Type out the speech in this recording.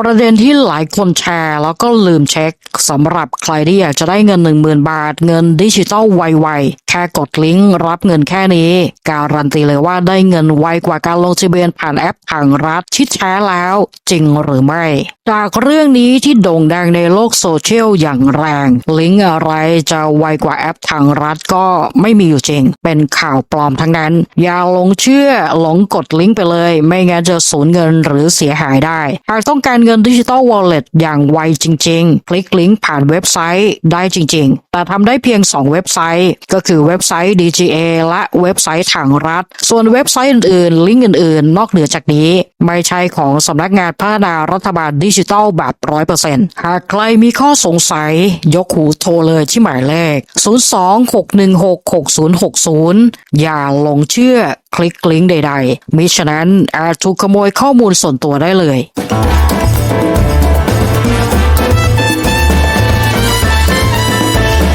ประเด็นที่หลายคนแชร์ แล้วก็ลืมเช็คสำหรับใครที่อยากจะได้เงิน 10,000 บาท เงินดิจิตอลไวๆแค่กดลิงก์รับเงินแค่นี้ การันตีเลยว่าได้เงินไวกว่าการลงทะเบียนผ่านแอปทางรัฐที่แท้แล้ว จริงหรือไม่ จากเรื่องนี้ที่โด่งดังในโลกโซเชียลอย่างแรง ลิงก์อะไรจะไวกว่าแอปทางรัฐก็ไม่มีอยู่จริง เป็นข่าวปลอมทั้งนั้น อย่าหลงเชื่อหลงกดลิงก์ไปเลย ไม่งั้นจะสูญเงินหรือเสียหายได้หากต้องการเงินดิจิตอลวอลเล็ตอย่างไวจริง ๆ คลิกลิงก์ผ่านเว็บไซต์ได้จริง ๆ แต่ทำได้เพียง 2 เว็บไซต์ ก็คือเว็บไซต์ DGA และเว็บไซต์ทางรัฐ ส่วนเว็บไซต์อื่นๆ ลิงก์อื่นๆ นอกเหนือจากนี้ ไม่ใช่ของสำนักงานพัฒนารัฐบาลดิจิทัลแบบ 100%หากใครมีข้อสงสัย ยกหูโทรเลยที่หมายเลข 026166060 อย่าหลงเชื่อคลิกลิงก์ใดๆมิฉะนั้นอาจถูกขโมยข้อมูลส่วนตัวได้เลย